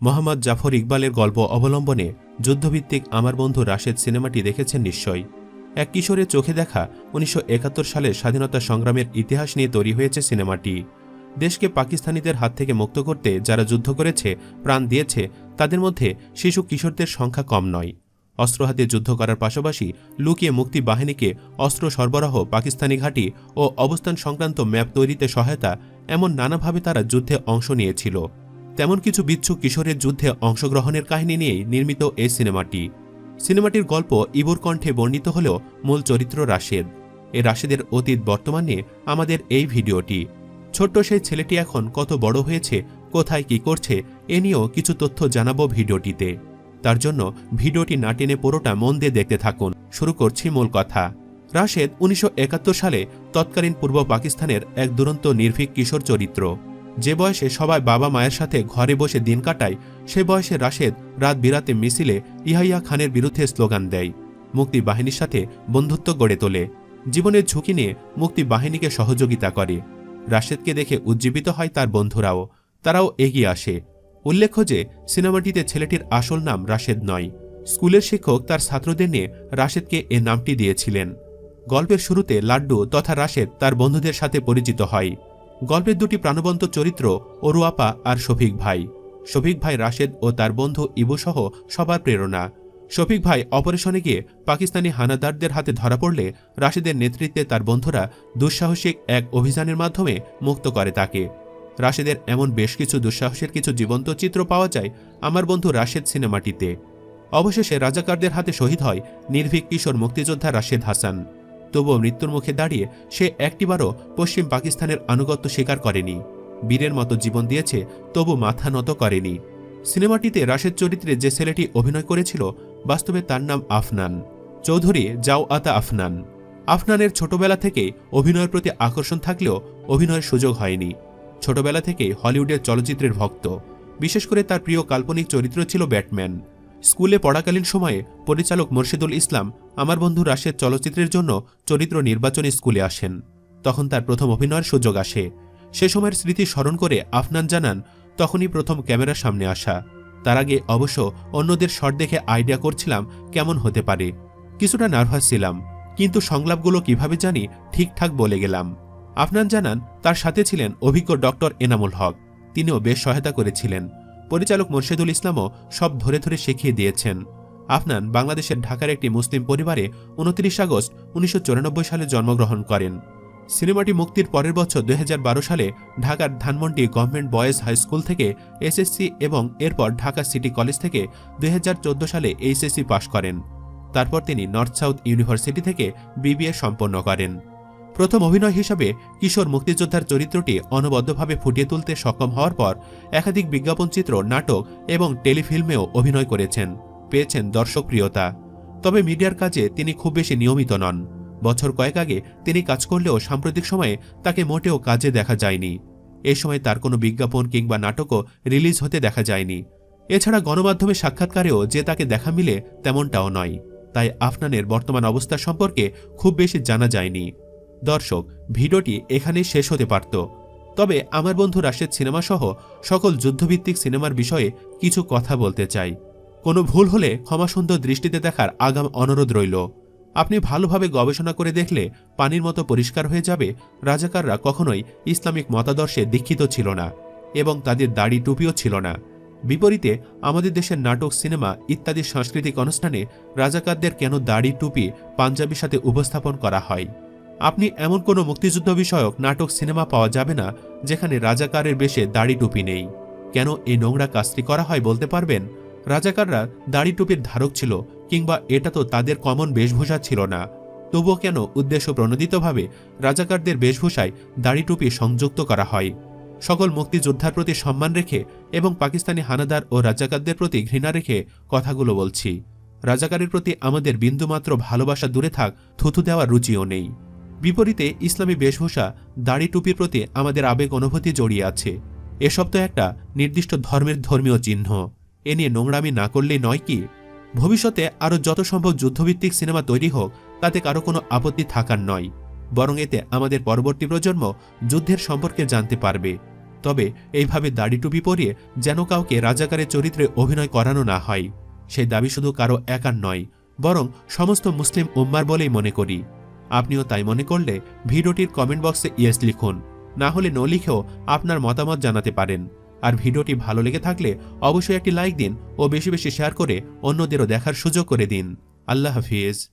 মোহাম্মদ জাফর ইকবালের গল্প অবলম্বনে যুদ্ধভিত্তিক আমার বন্ধু রাশেদ সিনেমাটি দেখেছেন নিশ্চয়ই। এক কিশোরের চোখে দেখা উনিশশো সালের স্বাধীনতা সংগ্রামের ইতিহাস নিয়ে তৈরি হয়েছে সিনেমাটি। দেশকে পাকিস্তানিদের হাত থেকে মুক্ত করতে যারা যুদ্ধ করেছে, প্রাণ দিয়েছে, তাদের মধ্যে শিশু কিশোরদের সংখ্যা কম নয়। অস্ত্র হাতে যুদ্ধ করার পাশাপাশি লুকিয়ে মুক্তি বাহিনীকে অস্ত্র সরবরাহ, পাকিস্তানি ঘাঁটি ও অবস্থান সংক্রান্ত ম্যাপ তৈরিতে সহায়তা এমন নানাভাবে তারা যুদ্ধে অংশ নিয়েছিল। তেমন কিছু বিচ্ছু কিশোরের যুদ্ধে অংশগ্রহণের কাহিনী নিয়েই নির্মিত এই সিনেমাটি। সিনেমাটির গল্প ইবুর কণ্ঠে বর্ণিত হলেও মূল চরিত্র রাশেদ। এ রাশেদের অতীত বর্তমান নিয়ে আমাদের এই ভিডিওটি। ছোট্ট সেই ছেলেটি এখন কত বড় হয়েছে, কোথায় কি করছে, এ নিয়েও কিছু তথ্য জানাব ভিডিওটিতে। তার জন্য ভিডিওটি না টেনে পুরোটা মন দিয়ে দেখতে থাকুন। শুরু করছি মূল কথা। রাশেদ উনিশশো একাত্তর সালে তৎকালীন পূর্ব পাকিস্তানের এক দুরন্ত নির্ভীক কিশোর চরিত্র। যে বয়সে সবাই বাবা মায়ের সাথে ঘরে বসে দিন কাটায়, সে বয়সে রাশেদ রাত বিরাতে মিছিলে ইহাইয়া খানের বিরুদ্ধে স্লোগান দেয়। মুক্তি বাহিনীর সাথে বন্ধুত্ব গড়ে তোলে। জীবনের ঝুঁকি নিয়ে মুক্তি বাহিনীকে সহযোগিতা করে। রাশেদকে দেখে উজ্জীবিত হয় তার বন্ধুরাও। তারাও এগিয়ে আসে। উল্লেখ্য যে, সিনেমাটিতে ছেলেটির আসল নাম রাশেদ নয়। স্কুলের শিক্ষক তার ছাত্রদের নিয়ে রাশেদকে এ নামটি দিয়েছিলেন। গল্পের শুরুতে লাড্ডু তথা রাশেদ তার বন্ধুদের সাথে পরিচিত হয়। গল্পের দুটি প্রাণবন্ত চরিত্র অরুয়াপা আর শফিক ভাই। শফিক ভাই রাশেদ ও তার বন্ধু ইবুসহ সবার প্রেরণা। শফিক ভাই অপারেশনে গিয়ে পাকিস্তানি হানাদারদের হাতে ধরা পড়লে রাশেদের নেতৃত্বে তার বন্ধুরা দুঃসাহসিক এক অভিযানের মাধ্যমে মুক্ত করে তাকে। রাশেদের এমন বেশ কিছু দুঃসাহসের কিছু জীবন্ত চিত্র পাওয়া যায় আমার বন্ধু রাশেদ সিনেমাটিতে। অবশেষে রাজাকারদের হাতে শহীদ হয় নির্ভীক কিশোর মুক্তিযোদ্ধা রাশেদ হাসান। তবুও মৃত্যুর মুখে দাঁড়িয়ে সে একটিবারও পশ্চিম পাকিস্তানের আনুগত্য স্বীকার করেনি। বীরের মতো জীবন দিয়েছে, তবু মাথা নত করেনি। সিনেমাটিতে রাশেদ চরিত্রে যে ছেলেটি অভিনয় করেছিল, বাস্তবে তার নাম আফনান। চৌধুরী জাও আতা আফনান। আফনানের ছোটবেলা থেকে অভিনয়ের প্রতি আকর্ষণ থাকলেও অভিনয়ের সুযোগ হয়নি। ছোটবেলা থেকে হলিউডের চলচ্চিত্রের ভক্ত। বিশেষ করে তার প্রিয় কাল্পনিক চরিত্র ছিল ব্যাটম্যান। স্কুলে পড়াকালীন সময়ে পরিচালক মোর্শেদুল ইসলাম আমার বন্ধু রাশেদ চলচ্চিত্রের জন্য চরিত্র নির্বাচনী স্কুলে আসেন। তখন তার প্রথম অভিনয়ের সুযোগ আসে। সে সময়ের স্মৃতি স্মরণ করে আফনান জানান, তখনই প্রথম ক্যামেরার সামনে আসা। তার আগে অবশ্য অন্যদের শট দেখে আইডিয়া করছিলাম কেমন হতে পারে। কিছুটা নার্ভাস ছিলাম, কিন্তু সংলাপগুলো কীভাবে জানি ঠিকঠাক বলে গেলাম। আফনান জানান, তার সাথে ছিলেন অভিজ্ঞ ডক্টর এনামুল হক। তিনিও বেশ সহায়তা করেছিলেন। পরিচালক মোর্শেদুল ইসলামও সব ধরে ধরে শিখিয়ে দিয়েছেন। আফনান বাংলাদেশের ঢাকার একটি মুসলিম পরিবারে উনত্রিশ আগস্ট উনিশশো চুরানব্বই সালে জন্মগ্রহণ করেন। সিনেমাটি মুক্তির পরের বছর দুই হাজার বারো সালে ঢাকার Dhanmondi government boys high school থেকে এসএসসি এবং এরপর ঢাকা সিটি কলেজ থেকে দুই হাজার চোদ্দ সালে এইচএসসি পাশ করেন। তারপর তিনি নর্থ সাউথ ইউনিভার্সিটি থেকে বিবিএ সম্পন্ন করেন। প্রথম অভিনয় হিসাবে কিশোর মুক্তিযোদ্ধার চরিত্রটি অনবদ্যভাবে ফুটিয়ে তুলতে সক্ষম হওয়ার পর একাধিক বিজ্ঞাপনচিত্র নাটক এবং টেলিফিল্মেও অভিনয় করেছেন, পেয়েছেন দর্শকপ্রিয়তা। তবে মিডিয়ার কাজে তিনি খুব বেশি নিয়মিত নন। বছর কয়েক আগে তিনি কাজ করলেও সাম্প্রতিক সময়ে তাকে মোটেও কাজে দেখা যায়নি। এ সময় তার কোনো বিজ্ঞাপন কিংবা নাটকও রিলিজ হতে দেখা যায়নি। এছাড়া গণমাধ্যমে সাক্ষাৎকারেও যে তাকে দেখা মিলে তেমনটাও নয়। তাই আফনানের বর্তমান অবস্থা সম্পর্কে খুব বেশি জানা যায়নি। দর্শক, ভিডিওটি এখানেই শেষ হতে পারত। তবে আমার বন্ধু রাশেদ সিনেমা সহ সকল যুদ্ধভিত্তিক সিনেমার বিষয়ে কিছু কথা বলতে চাই। কোনো ভুল হলে ক্ষমাসুন্দর দৃষ্টিতে দেখার আগাম অনুরোধ রইল। আপনি ভালোভাবে গবেষণা করে দেখলে পানির মতো পরিষ্কার হয়ে যাবে, রাজাকাররা কখনোই ইসলামিক মতাদর্শে দীক্ষিত ছিল না এবং তাদের দাড়ি টুপিও ছিল না। বিপরীতে, আমাদের দেশের নাটক, সিনেমা ইত্যাদি সাংস্কৃতিক অনুষ্ঠানে রাজাকারদের কেন দাড়ি, টুপি, পাঞ্জাবির সাথে উপস্থাপন করা হয়? আপনি এমন কোনো মুক্তিযুদ্ধ বিষয়ক নাটক সিনেমা পাওয়া যাবে না যেখানে রাজাকারের বেশে দাড়ি টুপি নেই। কেন এই নোংরা কাজটি করা হয় বলতে পারবেন? রাজাকাররা দাড়ি টুপির ধারক ছিল, কিংবা এটা তো তাদের কমন বেশভূষা ছিল না। তবুও কেন উদ্দেশ্য প্রণোদিতভাবে রাজাকারদের বেশভূষায় দাড়ি টুপি সংযুক্ত করা হয়? সকল মুক্তিযোদ্ধার প্রতি সম্মান রেখে এবং পাকিস্তানি হানাদার ও রাজাকারদের প্রতি ঘৃণা রেখে কথাগুলো বলছি। রাজাকারের প্রতি আমাদের বিন্দুমাত্র ভালোবাসা দূরে থাক, থুথু দেওয়ার রুচিও নেই। বিপরীতে ইসলামী বেশভূষা দাড়ি টুপির প্রতি আমাদের আবেগ অনুভূতি জড়িয়ে আছে। এসব তো একটা নির্দিষ্ট ধর্মের ধর্মীয় চিহ্ন। এ নিয়ে নোংরামি না করলেই নয় কি? ভবিষ্যতে আরও যত সম্ভব যুদ্ধভিত্তিক সিনেমা তৈরি হোক, তাতে কারও কোনো আপত্তি থাকার নয়। বরং এতে আমাদের পরবর্তী প্রজন্ম যুদ্ধের সম্পর্কে জানতে পারবে। তবে এইভাবে দাড়ি টুপি পরিয়ে যেন কাউকে রাজাকারের চরিত্রে অভিনয় করানো না হয়। সেই দাবি শুধু কারও একার নয়, বরং সমস্ত মুসলিম উম্মার বলেই মনে করি। আপনিও তাই মনে করলে ভিডিওটির কমেন্ট বক্সে ইয়েস লিখুন। না হলে নো লিখেও আপনার মতামত জানাতে পারেন। আর ভিডিওটি ভালো লেগে থাকলে অবশ্যই একটি লাইক দিন ও বেশি বেশি শেয়ার করে অন্যদেরও দেখার সুযোগ করে দিন। আল্লাহ হাফিজ।